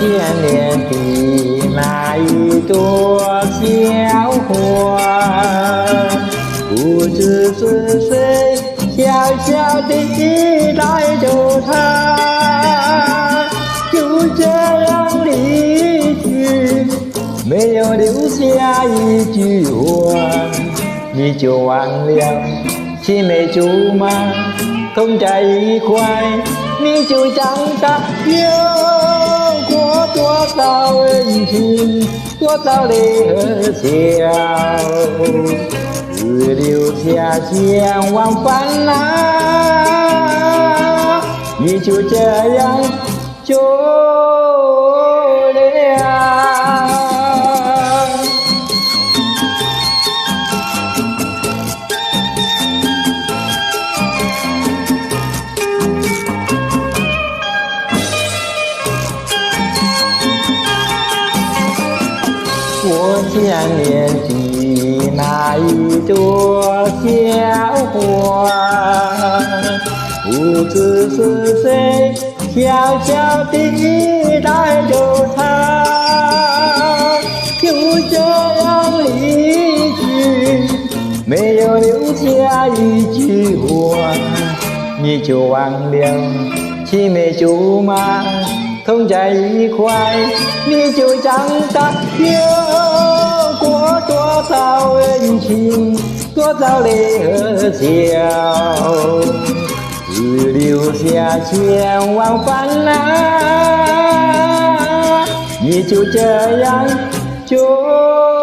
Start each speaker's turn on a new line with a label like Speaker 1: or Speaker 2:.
Speaker 1: 眷恋的那一朵小花，不知是谁悄悄地带着它，就这样离去，没有留下一句话，你就忘了青梅竹马同在一块，你就长大有过多少恩情，多少泪和笑，只留下千万烦恼，你就这样走我想念的那一朵小花，不知是谁悄悄地带着它，就这样离去，没有留下一句话，你就忘了青梅竹马。同在一块，你就长大，了情，多少泪和笑，只留下千万烦恼，你就这样就。